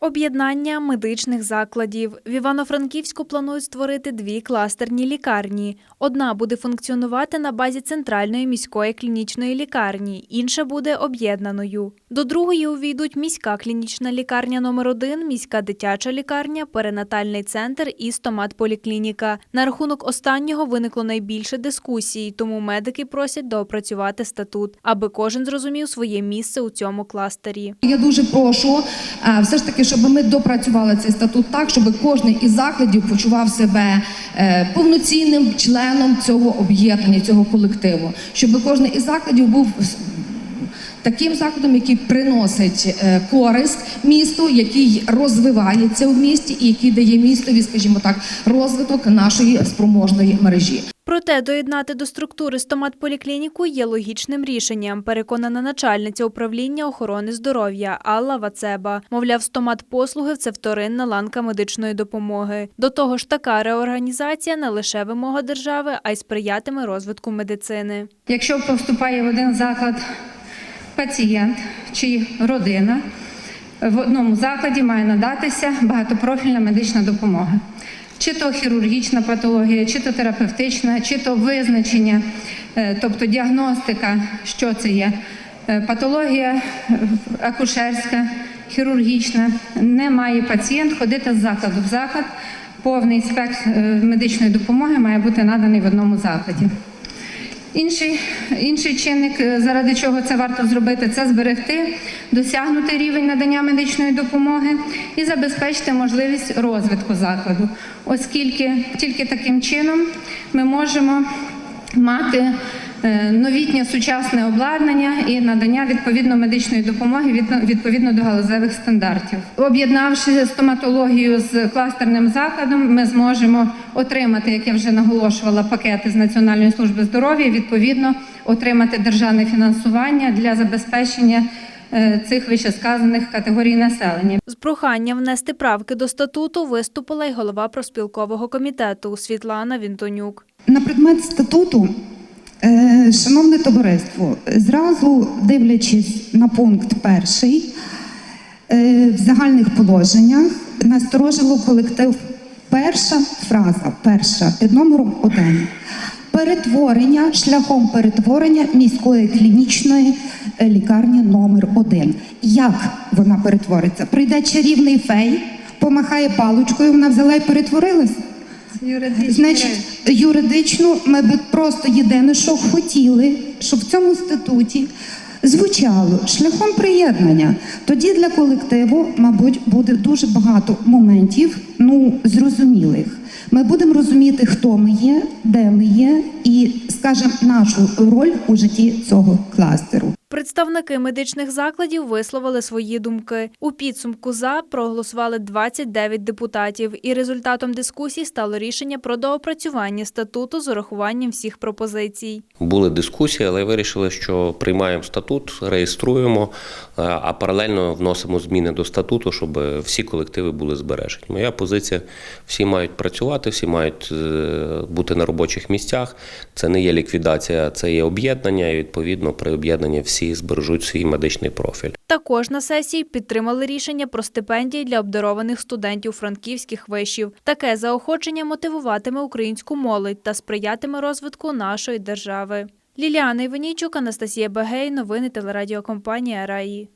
Об'єднання медичних закладів в Івано-Франківську планують створити дві кластерні лікарні. Одна буде функціонувати на базі центральної міської клінічної лікарні, інша буде об'єднаною. До другої увійдуть міська клінічна лікарня номер 1 міська дитяча лікарня, перинатальний центр і стоматполіклініка. На рахунок останнього виникло найбільше дискусій, тому медики просять доопрацювати статут, аби кожен зрозумів своє місце у цьому кластері. Я дуже прошу все ж таки, щоб ми допрацювали цей статут так, щоб кожен із закладів почував себе е, повноцінним членом цього об'єднання, цього колективу, щоб кожен із закладів був таким закладом, який приносить е, користь місту, який розвивається в місті і який дає містові, скажімо так, розвиток нашої спроможної мережі. Проте доєднати до структури стоматполіклініку є логічним рішенням, переконана начальниця управління охорони здоров'я Алла Вацеба. Мовляв, стоматпослуги – це вторинна ланка медичної допомоги. До того ж, така реорганізація не лише вимога держави, а й сприятиме розвитку медицини. Якщо поступає в один заклад пацієнт чи родина, в одному закладі має надатися багатопрофільна медична допомога. Чи то хірургічна патологія, чи то терапевтична, чи то визначення, е, тобто діагностика, що це є. Е, Патологія е, акушерська, хірургічна. Не має пацієнт ходити з закладу в заклад. Повний спектр медичної допомоги має бути наданий в одному закладі. Інший, інший чинник, е, заради чого це варто зробити, це зберегти, досягнути рівень надання медичної допомоги і забезпечити можливість розвитку закладу, оскільки тільки таким чином ми можемо мати новітнє сучасне обладнання і надання відповідно медичної допомоги від- відповідно до галузевих стандартів. Об'єднавши стоматологію з кластерним закладом, ми зможемо отримати, як я вже наголошувала, пакети з Національної служби здоров'я, і, відповідно отримати державне фінансування для забезпечення е, цих вищесказаних категорій населення. З проханням внести правки до статуту виступила й голова проспілкового комітету Світлана Вінтонюк. На предмет статуту, е, шановне товариство, зразу дивлячись на пункт перший, е, в загальних положеннях насторожило колектив перша фраза, перша під номером один. Перетворення шляхом перетворення міської клінічної е, лікарні номер 1 Як вона перетвориться? Прийде чарівний фей, помахає паличкою, вона взяла і перетворилась. Значить, юридично ми би просто єдине, що хотіли, щоб в цьому статуті звучало шляхом приєднання. Тоді для колективу, мабуть, буде дуже багато моментів, ну зрозумілих. Ми будемо розуміти, хто ми є, де ми є, і скажемо нашу роль у житті цього кластеру. Представники медичних закладів висловили свої думки. У підсумку за проголосували 29 депутатів, і результатом дискусій стало рішення про доопрацювання статуту з урахуванням всіх пропозицій. Були дискусії, але вирішили, що приймаємо статут, реєструємо, е, а паралельно вносимо зміни до статуту, щоб всі колективи були збережені. Моя позиція: всі мають працювати, всі мають е, бути на робочих місцях. Це не є ліквідація, це є об'єднання. І відповідно при об'єднанні всі збережуть свій медичний профіль. Також на сесії підтримали рішення про стипендії для обдарованих студентів франківських вишів. Таке заохочення мотивуватиме українську молодь та сприятиме розвитку нашої держави. Ліліана Іванійчук, Анастасія Багей, новини телерадіокомпанія Раї.